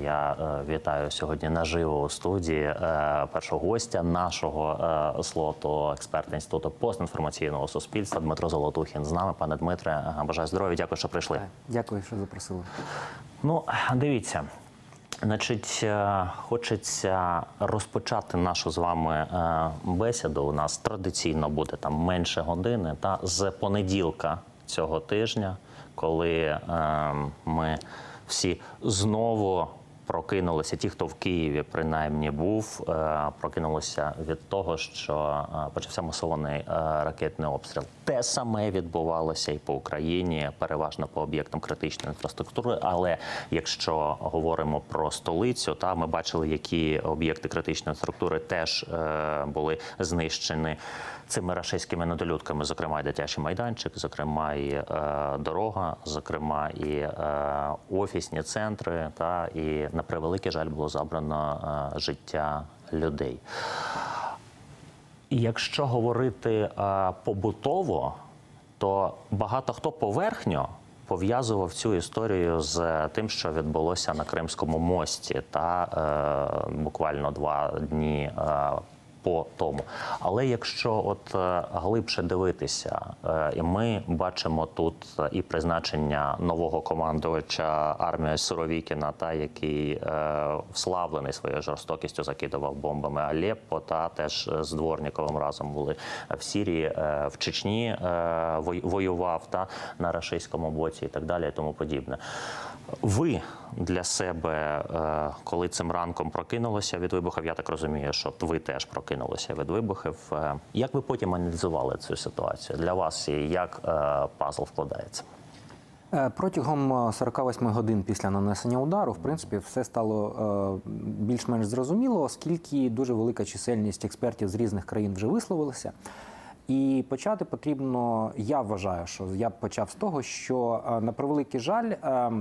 Я е, вітаю сьогодні наживо у студії е, першого гостя нашого е, слоту, експерта інституту постінформаційного суспільства Дмитро Золотухін. З нами, пане Дмитре, бажаю здоров'я. Дякую, що прийшли. Дякую, що запросили. Ну, дивіться. Значить, хочеться розпочати нашу з вами бесіду. У нас традиційно буде там менше години, та з понеділка цього тижня, коли е, ми всі знову прокинулися. Ті, хто в Києві принаймні був, е, прокинулися від того, що е, почався масований е, ракетний обстріл. Те саме відбувалося і по Україні, переважно по об'єктам критичної інфраструктури. Але якщо говоримо про столицю, та ми бачили, які об'єкти критичної структури теж були знищені цими рашистськими недолюдками, зокрема і дитячий майданчик, зокрема і дорога, зокрема і офісні центри, та і на превеликий жаль було забрано е, життя людей. Якщо говорити е, побутово, то багато хто поверхньо пов'язував цю історію з тим, що відбулося на Кримському мості, та е, буквально два дні. Е, по тому, але якщо от е, глибше дивитися, е, і ми бачимо тут і призначення нового командувача армії Суровікіна, та який е, вславлений своєю жорстокістю закидував бомбами Алеппо, та теж з Дворніковим разом були в Сірії, е, в Чечні е, воював та на рашистському боці і так далі, і тому подібне. Ви для себе, е, коли цим ранком прокинулися від вибухів, я так розумію, що ви теж прокинулися від вибухів. Е, Як ви потім аналізували цю ситуацію для вас і як е, пазл вкладається? Протягом е, 48 годин після нанесення удару, в принципі, все стало більш-менш зрозуміло, оскільки дуже велика чисельність експертів з різних країн вже висловилися. І почати потрібно, я вважаю, що я б почав з того, що е, на превеликий жаль. е,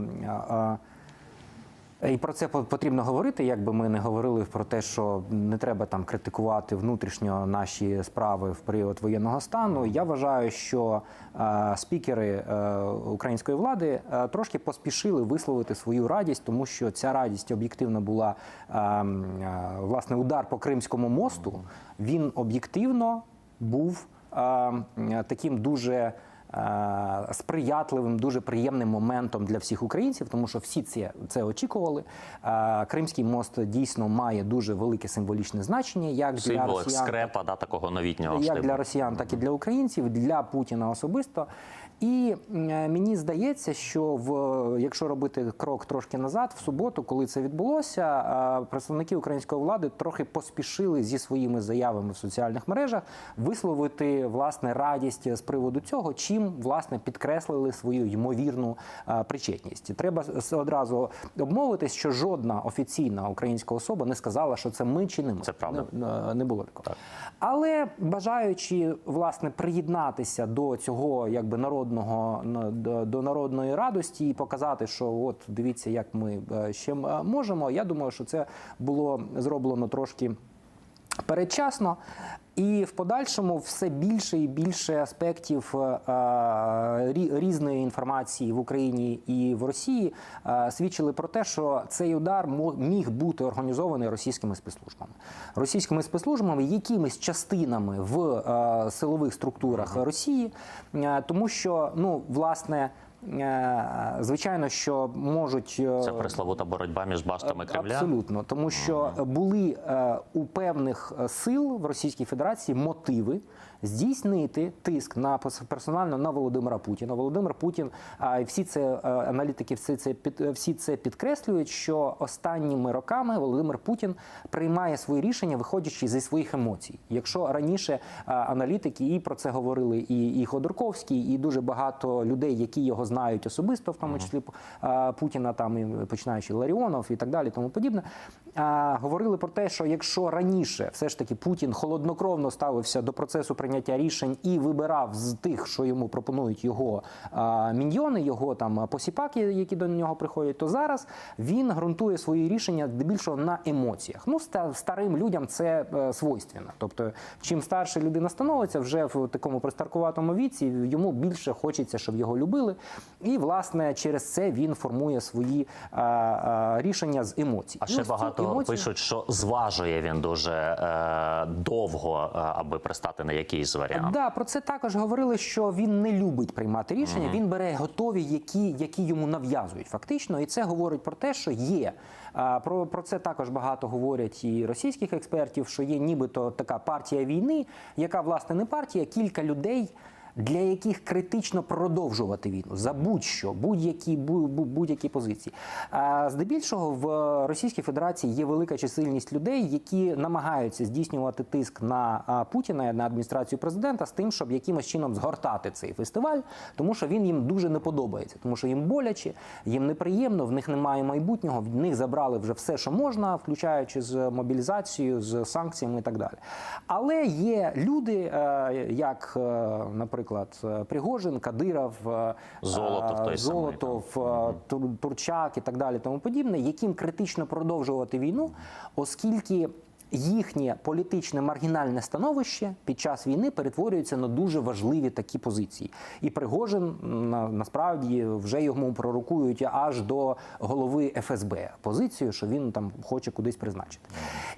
е, І про це по- потрібно говорити, як би ми не говорили про те, що не треба там критикувати внутрішньо наші справи в період воєнного стану. Я вважаю, що е, спікери е, української влади е, трошки поспішили висловити свою радість, тому що ця радість об'єктивно була е, е, власне удар по Кримському мосту. Він об'єктивно був е, таким дуже е, сприятливим, дуже приємним моментом для всіх українців, тому що всі це, це очікували. Е, Кримський мост дійсно має дуже велике символічне значення, як для росіян, скрепа да, такого новітнього як штибу. для росіян, так і для українців, для Путіна особисто. І е, мені здається, що в якщо робити крок трошки назад, в суботу, коли це відбулося, е, представники української влади трохи поспішили зі своїми заявами в соціальних мережах висловити власне радість з приводу цього, чим власне підкреслили свою ймовірну е, причетність. Треба одразу обмовитись, що жодна офіційна українська особа не сказала, що це ми чи не ми. Це правда. Не- не було такого. Але бажаючи власне приєднатися до цього якби народного на- до, народної радості і показати, що от дивіться, як ми е, ще е, можемо. Я думаю, що це було зроблено трошки передчасно. І в подальшому все більше і більше аспектів е, е, рі- різної інформації в Україні і в Росії е, свідчили про те, що цей удар міг бути організований російськими спецслужбами, російськими спецслужбами, якимись частинами в силових структурах Росії, тому що ну власне. Е, Звичайно, що можуть Це пресловута боротьба між баштами Кремля. Абсолютно, тому що були е, у певних е, сил в Російській Федерації мотиви здійснити тиск на персонально на Володимира Путіна. Володимир Путін а всі це аналітики, всі це під всі це підкреслюють, що останніми роками Володимир Путін приймає свої рішення, виходячи зі своїх емоцій. Якщо раніше аналітики і про це говорили, і, і Ходорковський, і дуже багато людей, які його знають особисто, в тому числі Путіна, там і починаючи Ларіонов і так далі, тому подібне, говорили про те, що якщо раніше все ж таки Путін холоднокровно ставився до процесу прийняття рішень і вибирав з тих, що йому пропонують його міньйони, його там посіпаки, які до нього приходять, то зараз він ґрунтує свої рішення здебільшого на емоціях. Ну, ста- старим людям це е, свойственно. Тобто, чим старше людина становиться, вже в такому пристаркуватому віці йому більше хочеться, щоб його любили. І власне через це він формує свої а, а, рішення з емоцій. А ще ці багато емоції- пишуть, що зважує він дуже е, довго, е, аби пристати на якийсь варіант. Да, про це також говорили, що він не любить приймати рішення. Він бере готові, які, які йому нав'язують фактично, і це говорить про те, що є. Про, про це також багато говорять і російських експертів, що є нібито така партія війни, яка власне не партія, а кілька людей. Для яких критично продовжувати війну за будь-що, будь-які бу- бу- будь-які позиції. А здебільшого в Російській Федерації є велика чисельність людей, які намагаються здійснювати тиск на Путіна на адміністрацію президента з тим, щоб якимось чином згортати цей фестиваль, тому що він їм дуже не подобається, тому що їм боляче, їм неприємно, в них немає майбутнього, в них забрали вже все, що можна, включаючи з мобілізацією, з санкціями і так далі. Але є люди, е, як, е, наприклад, е, Пригожин, Кадиров, е, Золотов той Золотов, самий. Турчак і так далі, тому подібне, яким критично продовжувати війну, оскільки. Їхнє політичне маргінальне становище під час війни перетворюється на дуже важливі такі позиції. І Пригожин на, насправді вже йому пророкують аж до голови ФСБ позицію, що він там хоче кудись призначити.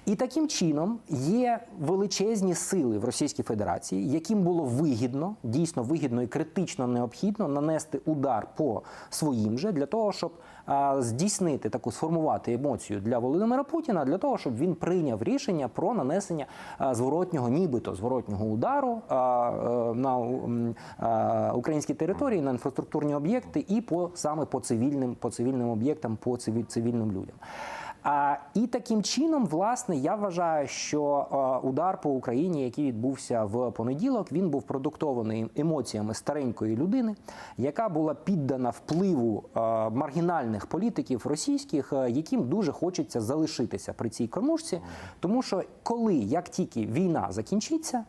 І таким чином є величезні сили в Російській Федерації, яким було вигідно, дійсно вигідно і критично необхідно нанести удар по своїм же для того, щоб здійснити таку сформувати емоцію для Володимира Путіна, для того, щоб він прийняв рішення про нанесення зворотнього, нібито зворотнього удару е, на українській території, на інфраструктурні об'єкти і по саме по цивільним, по цивільним об'єктам, по цивіль- цивільним людям. І таким чином, власне, я вважаю, що е, удар по Україні, який відбувся в понеділок, він був продуктований емоціями старенької людини, яка була піддана впливу е, маргінальних політиків російських, е, яким дуже хочеться залишитися при цій кормушці, тому що коли як тільки війна закінчиться.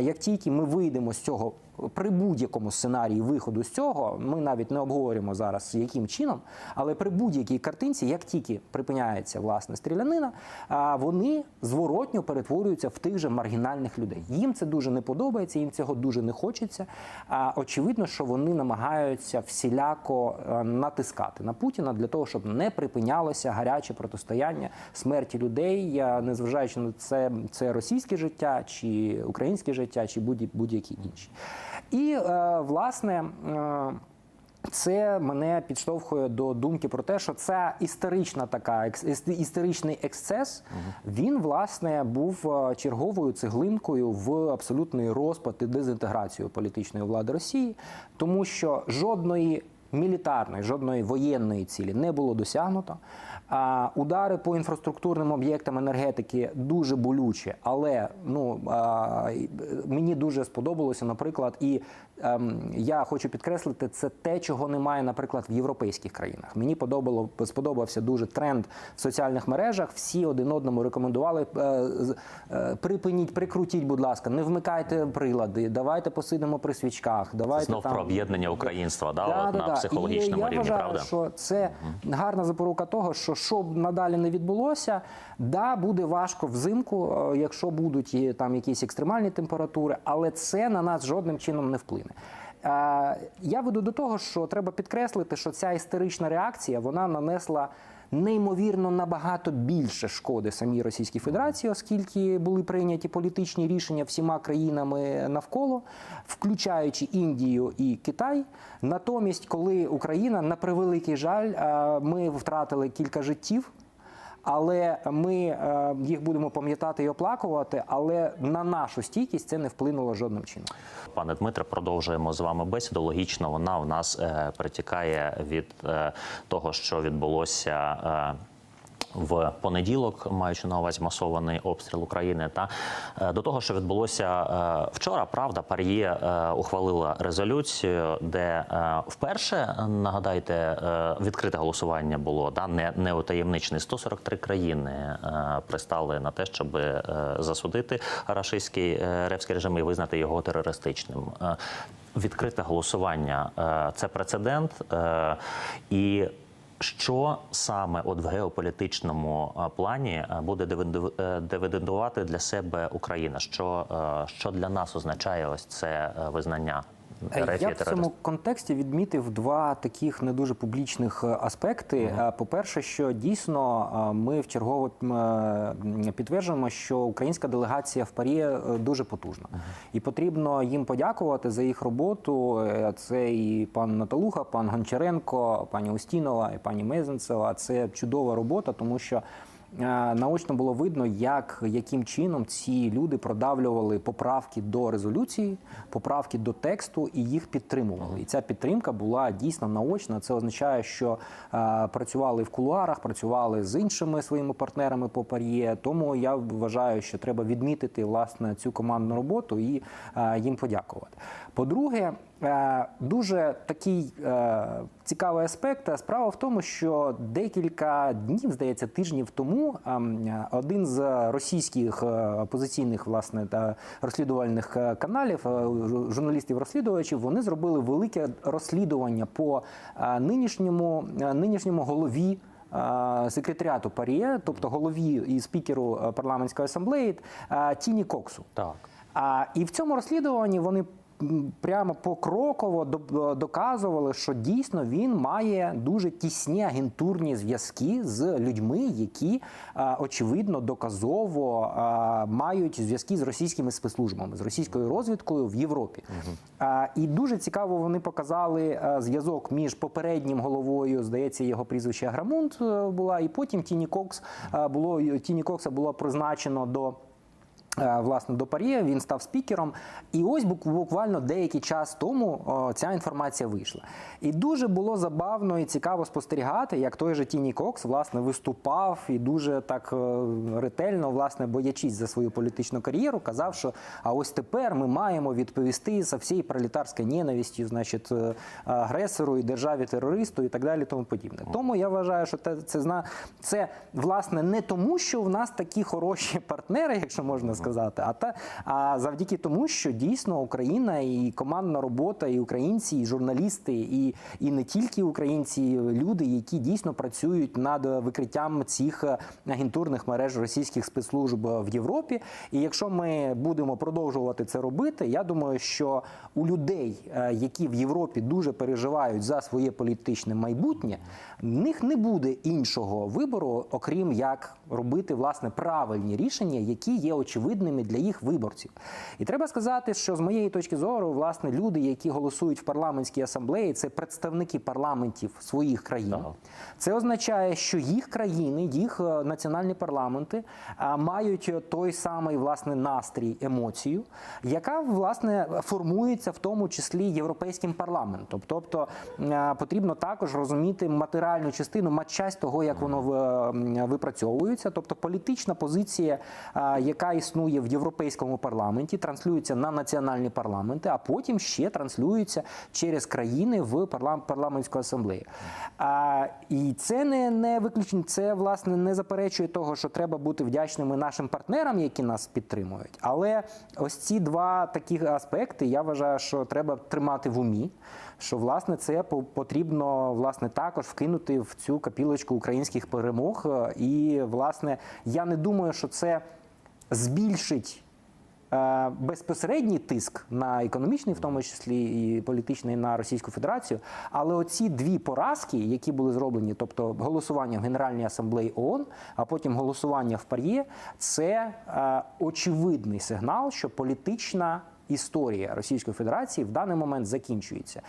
Як тільки ми вийдемо з цього при будь-якому сценарії виходу з цього, ми навіть не обговорюємо зараз яким чином, але при будь-якій картинці, як тільки припиняється власне стрілянина, вони зворотньо перетворюються в тих же маргінальних людей. Їм це дуже не подобається, їм цього дуже не хочеться. А очевидно, що вони намагаються всіляко е, натискати на Путіна для того, щоб не припинялося гаряче протистояння смерті людей, е, незважаючи на це, це російське життя чи українське життя, чи будь- будь-які інші. І е, власне. е, це мене підштовхує до думки про те, що ця історична така історичний ексцес, він власне був е, черговою цеглинкою в абсолютний розпад і дезінтеграцію політичної влади Росії, тому що жодної мілітарної, жодної воєнної цілі не було досягнуто. А удари по інфраструктурним об'єктам енергетики дуже болючі, але ну е, мені дуже сподобалося, наприклад, і я хочу підкреслити, це те, чого немає, наприклад, в європейських країнах. Мені подобало сподобався дуже тренд в соціальних мережах. Всі один одному рекомендували е, е, припиніть, прикрутіть, будь ласка, не вмикайте прилади, давайте посидимо при свічках. Давайте Знов там... про об'єднання українства, да, Да, да, на да. психологічному і я рівні, вважаю, правда? що це гарна запорука того, що що б надалі не відбулося, да, буде важко взимку, е, якщо будуть там якісь екстремальні температури, але це на нас жодним чином не вплине. Е, Я веду до того, що треба підкреслити, що ця історична реакція вона нанесла. Неймовірно набагато більше шкоди самій Російській Федерації, оскільки були прийняті політичні рішення всіма країнами навколо, включаючи Індію і Китай. Натомість, коли Україна, на превеликий жаль, е, ми втратили кілька життів. Але ми е, їх будемо пам'ятати і оплакувати, але на нашу стійкість це не вплинуло жодним чином. Пане Дмитре, продовжуємо з вами бесіду. Логічно, вона в нас е, перетікає від е, того, що відбулося. В понеділок, маючи на увазі масований обстріл України, та е, до того, що відбулося е, вчора, правда, Пар'є е, ухвалила резолюцію, де вперше нагадайте, відкрите голосування було да не, не утаємничне. 143 країни пристали на те, щоб засудити рашистський ревський режим і визнати його терористичним. Відкрите голосування це прецедент і. Що саме от в геополітичному плані буде дивиду- е, дивідендувати для себе Україна? Що, е, що для нас означає ось це е, визнання РФ Я в цьому контексті відмітив два таких не дуже публічних е, аспекти. Е, По-перше, що дійсно е, ми вчергово е, підтверджуємо, що українська делегація в Парі е, дуже потужна, і потрібно їм подякувати за їх роботу. Е, Це і пан Наталуха, пан Гончаренко, пані Устінова і пані Мезенцева. Це чудова робота, тому що. Е, Наочно було видно, як яким чином ці люди продавлювали поправки до резолюції, поправки до тексту і їх підтримували. І ця підтримка була дійсно наочна. Це означає, що е, працювали в кулуарах, працювали з іншими своїми партнерами по пар'є. Тому я вважаю, що треба відмітити власне цю командну роботу і е, їм подякувати. По-друге, дуже такий е, цікавий аспект. Справа в тому, що декілька днів, здається, тижнів тому ем, один з російських е, опозиційних власне та розслідувальних е, каналів, е, журналістів-розслідувачів, вони зробили велике розслідування по е, нинішньому, е, нинішньому голові. е, Секретаріату Паріє, тобто голові і спікеру е, парламентської асамблеї е, Тіні Коксу. Так. А, і в цьому розслідуванні вони прямо покроково до- доказували, що дійсно він має дуже тісні агентурні зв'язки з людьми, які очевидно доказово мають зв'язки з російськими спецслужбами, з російською розвідкою в Європі. А, і дуже цікаво вони показали зв'язок між попереднім головою, здається, його прізвище Аграмунд е, була, і потім Тіні Кокс було Тіні Кокса було призначено до. Е, Власне, до Парі він став спікером, і ось бук- буквально деякий час тому ця інформація вийшла. І дуже було забавно і цікаво спостерігати, як той же Тіні Кокс власне виступав і дуже так е, ретельно, власне, боячись за свою політичну кар'єру, казав, що а ось тепер ми маємо відповісти за всією пролетарською ненавистю, значить, е, агресору і державі терористу і так далі, тому подібне. Тому я вважаю, що це зна це власне не тому, що в нас такі хороші партнери, якщо можна сказати, а та а завдяки тому, що дійсно Україна і командна робота, і українці, і журналісти, і, і не тільки українці, люди, які дійсно працюють над викриттям цих агентурних мереж російських спецслужб в Європі. І якщо ми будемо продовжувати це робити, я думаю, що у людей, е, які в Європі дуже переживають за своє політичне майбутнє, в них не буде іншого вибору, окрім як робити власне правильні рішення, які є очевидними для їх виборців. І треба сказати, що з моєї точки зору, власне, люди, які голосують в парламентській асамблеї, це представники парламентів своїх країн. Так. Це означає, що їх країни, їх е, національні парламенти мають е, той самий власне настрій, емоцію, яка власне формується в тому числі європейським парламентом. Тобто е, потрібно також розуміти матеріальну частину, матчасть того, як воно випрацьовується. Тобто політична позиція, яка існує в європейському парламенті, транслюється на національні парламенти, а потім ще транслюється через країни в парлам- парламентську асамблею. А, і це не, не виключення, це власне не заперечує того, що треба бути вдячними нашим партнерам, які нас підтримують. Але ось ці два такі аспекти я вважаю, що треба тримати в умі. Що власне це по- потрібно власне також вкинути в цю капілочку українських перемог. І власне я не думаю, що це збільшить е, безпосередній тиск на економічний, в тому числі і політичний на Російську Федерацію. Але оці дві поразки, які були зроблені, тобто голосування в Генеральній асамблеї ООН, а потім голосування в Пар'є, це е, очевидний сигнал, що політична. Історія Російської Федерації в даний момент закінчується,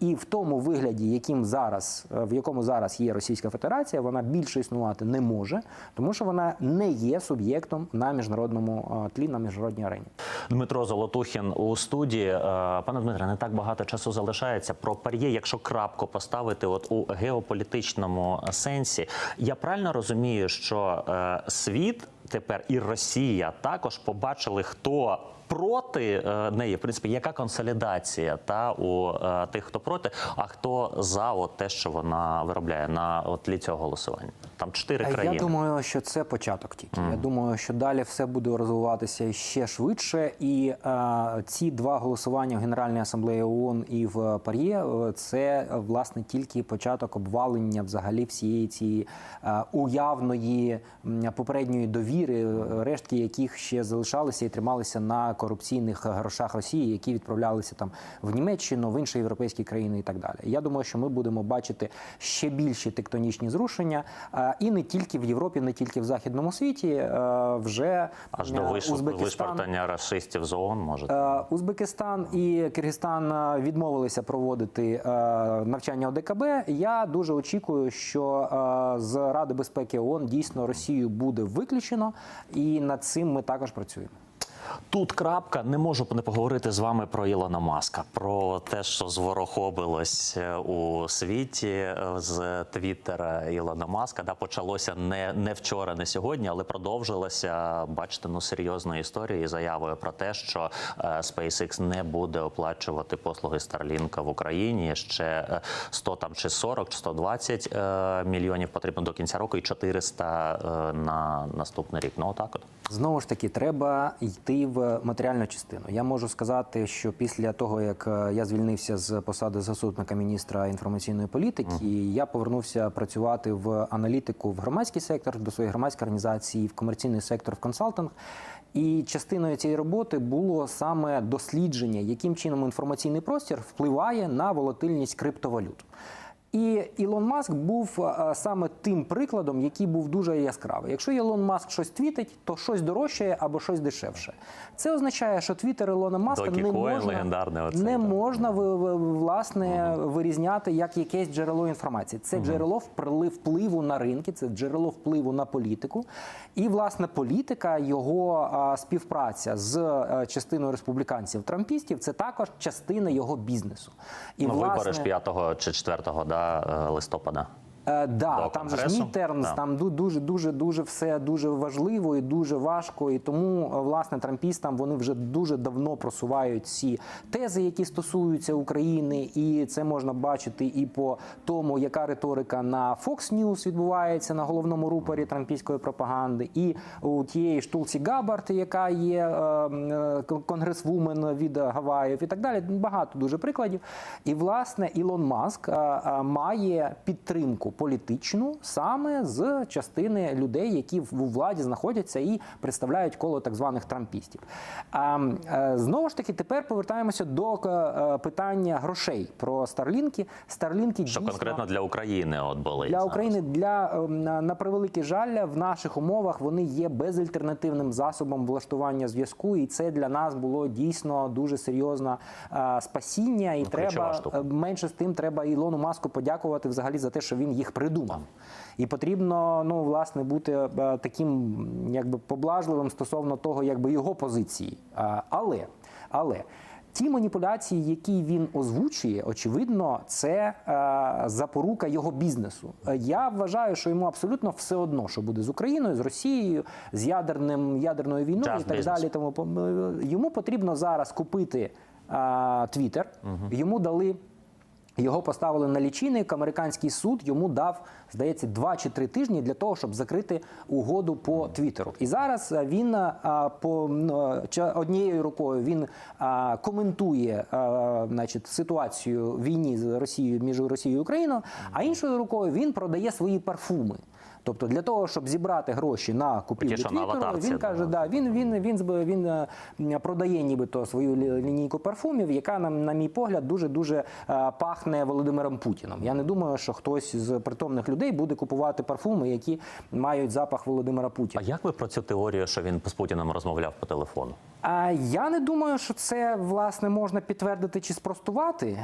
і в тому вигляді, яким зараз е, в якому зараз є Російська Федерація, вона більше існувати не може, тому що вона не є суб'єктом на міжнародному е, тлі на міжнародній арені. Дмитро Золотухін у студії. Е, Пане Дмитре, не так багато часу залишається. Про пар'є, якщо крапку поставити, от у геополітичному сенсі, я правильно розумію, що світ тепер і Росія також побачили, хто. Проти е, неї, в принципі, яка консолідація та у е, тих, хто проти, а хто за от те, що вона виробляє на от тлі цього голосування? Там чотири країни. Я думаю, що це початок тільки. Я думаю, що далі все буде розвиватися ще швидше. І е, ці два голосування в Генеральній асамблеї ООН і в Пар'є е, це власне тільки початок обвалення взагалі всієї цієї е, уявної попередньої довіри. віри, рештки яких ще залишалися і трималися на корупційних грошах Росії, які відправлялися там в Німеччину, в інші європейські країни і так далі. Я думаю, що ми будемо бачити ще більші тектонічні зрушення, е, і не тільки в Європі, не тільки в західному світі. е, Вже Аж е, до виш- расистів з ООН, може. Е, Узбекистан і Киргизстан е, відмовилися проводити е, навчання ОДКБ. Я дуже очікую, що е, з Ради безпеки ООН дійсно Росію буде виключено, і над цим ми також працюємо. Тут крапка. Не можу не поговорити з вами про Ілона Маска, про те, що зворохобилось е, у світі е, з Твіттера Ілона Маска. Да, почалося не, не вчора, не сьогодні, але продовжилося. Бачите, ну серйозна історія і заявою про те, що е, SpaceX не буде оплачувати послуги Starlink в Україні. Ще е, 100 там чи 40, чи 120 е, мільйонів потрібно до кінця року, і 400 е, на наступний рік. Ну отак от. Знову ж таки, треба йти в матеріальну частину. Я можу сказати, що після того, як е, я звільнився з посади заступника міністра інформаційної політики, я повернувся працювати в аналітику в громадський сектор до своєї громадської організації, в комерційний сектор, в консалтинг. І частиною цієї роботи було саме дослідження, яким чином інформаційний простір впливає на волатильність криптовалют. І Ілон Маск був е, саме тим прикладом, який був дуже яскравий. Якщо Ілон Маск щось твітить, то щось дорожчає або щось дешевше. Це означає, що твіттер Ілона Маска не Dogecoin можна, легендарний не можна власне вирізняти як якесь джерело інформації. Це джерело впли- впливу на ринки, це джерело впливу на політику. І власне політика, його співпраця з е, частиною республіканців трампістів це також частина його бізнесу. І Ну, вибори ж 5 чи 4 да, е, листопада. Е, да, до там же ж мідтермс, Да. там дуже, дуже, дуже все дуже важливо і дуже важко. І тому е, власне трампістам вони вже дуже давно просувають ці тези, які стосуються України, і це можна бачити і по тому, яка риторика на Fox News відбувається на головному рупорі трампійської пропаганди, і у тієї ж Тулсі Габарт, яка є е, е, конгресвумен від Гаваїв, і так далі. Багато дуже прикладів. І власне Ілон Маск е, е, має підтримку політичну саме з частини людей, які в владі знаходяться і представляють коло так званих трампістів. А е, знову ж таки, тепер повертаємося до е, питання грошей про старлінки. Старлінки Що дійсно конкретно для України от були для зараз. України для ем, на, превеликий жаль в наших умовах вони є безальтернативним засобом влаштування зв'язку, і це для нас було дійсно дуже серйозне спасіння. І Ну, треба штука. е, менше з тим, треба Ілону Маску подякувати взагалі за те, що він їх придумав. І потрібно ну власне бути е, таким якби поблажливим стосовно того, якби його позиції. Але але. Ті маніпуляції, які він озвучує, очевидно, це е, запорука його бізнесу. Е, Я вважаю, що йому абсолютно все одно, що буде з Україною, з Росією, з ядерним ядерною війною Just і так business. далі. Тому е, йому потрібно зараз купити Твіттер. Йому дали. Його поставили на лічильник. Американський суд йому дав, здається, два чи три тижні для того, щоб закрити угоду по Твіттеру. І зараз е, він а, по е, однією рукою він а, коментує а, значить, ситуацію війні з Росією між Росією і Україною, а іншою рукою він продає свої парфуми. Тобто для того, щоб зібрати гроші на купівлю Твіттеру, він каже, да. він, він, він, зб- він, е, продає нібито свою лінійку парфумів, яка, на, на мій погляд, дуже-дуже е, пахне Володимиром Путіном. Я не думаю, що хтось з притомних людей буде купувати парфуми, які мають запах Володимира А Путіна. як ви про цю теорію, що він з Путіним розмовляв по телефону? Я не думаю, що це власне можна підтвердити чи спростувати.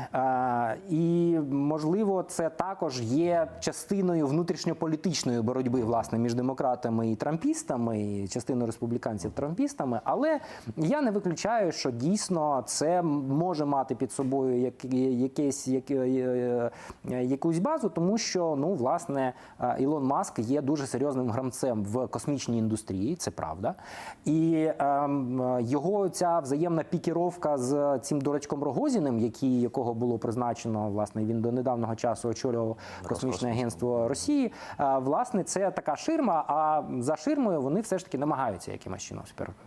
І можливо, це також є частиною внутрішньополітичної боротьби власне між демократами і трампістами, і частиною республіканців трампістами. Але я не виключаю, що дійсно це може мати під собою як, якесь, як, е, е, якусь базу, тому що ну власне Ілон Маск є дуже серйозним гравцем в космічній індустрії, це правда. І е, його ця взаємна пікіровка з цим дурачком Рогозіним, який, якого було призначено, власне, він до недавнього часу очолював космічне агентство Росії. е, Власне, це така ширма. А за ширмою вони все ж таки намагаються якимось чином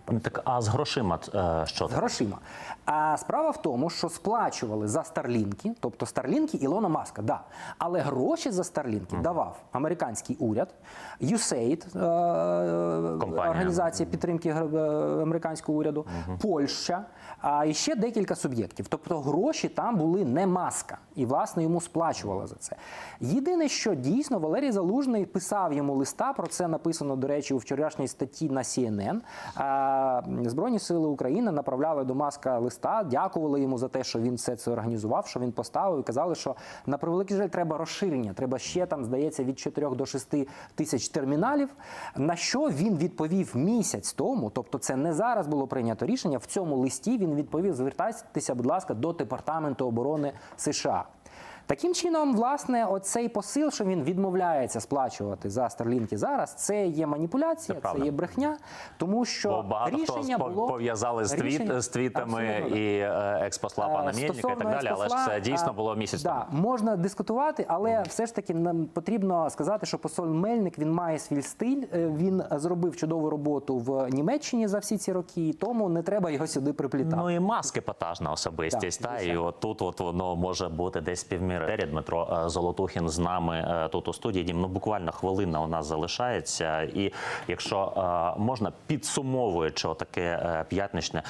Ну, Так, а з грошима е, що з грошима. А справа в тому, що сплачували за старлінки, тобто старлінки Ілона Маска, да. Але гроші за старлінки давав американський уряд, USAID, е, організація підтримки е, американського уряду, Польща, а і ще декілька суб'єктів. Тобто гроші там були не маска, і власне йому сплачували за це. Єдине, що дійсно Валерій Залужний писав йому листа. Про це написано, до речі, у вчорашній статті на CNN. А, Збройні сили України направляли до Маска листа, дякували йому за те, що він все це організував, що він поставив, і казали, що на превеликий жаль треба розширення. Треба ще там, здається, від 4 до 6 тисяч терміналів. На що він відповів місяць тому, тобто це не зараз було прийнято рішення. В цьому листі він відповів: звертайтеся, будь ласка, до департаменту оборони США. Таким чином, власне, оцей посил, що він відмовляється сплачувати за старлінки зараз, це є маніпуляція, Це це, є брехня, тому що Бо багато рішення хто було пов'язали з, твіт, рішення- з твітами Абсолютно, і е, експосла пана Е, Мєнніка і так далі, але ж це дійсно було місяць тому. да, Можна дискутувати, але все ж таки нам потрібно сказати, що посол Мельник він має свій стиль. е, Він зробив чудову роботу в Німеччині за всі ці роки, тому не треба його сюди приплітати. Ну і маски епатажна особистість. Так, та, і звичайно. от тут от воно може бути десь співміри. Дмитро е, Золотухін з нами е, тут у студії. Дім, ну буквально хвилина у нас залишається. І якщо е, можна, підсумовуючи таке п'ятничне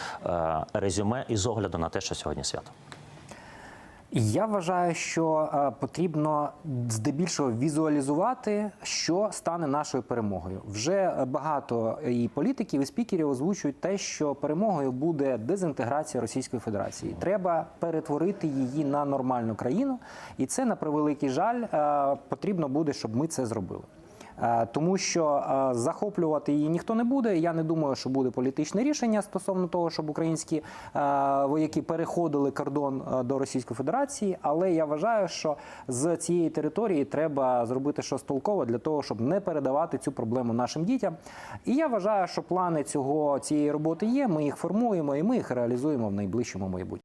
резюме із огляду на те, що сьогодні свято. Я вважаю, що е, потрібно здебільшого візуалізувати, що стане нашою перемогою. Вже багато і політиків, і спікерів озвучують те, що перемогою буде дезінтеграція Російської Федерації. Треба перетворити її на нормальну країну, і це на превеликий жаль е, потрібно буде, щоб ми це зробили. Е, Тому що е, захоплювати її ніхто не буде. Я не думаю, що буде політичне рішення стосовно того, щоб українські е, вояки переходили кордон до Російської Федерації. Але я вважаю, що з цієї території треба зробити щось толкове для того, щоб не передавати цю проблему нашим дітям. І я вважаю, що плани цього цієї роботи є. Ми їх формуємо і ми їх реалізуємо в найближчому майбутньому.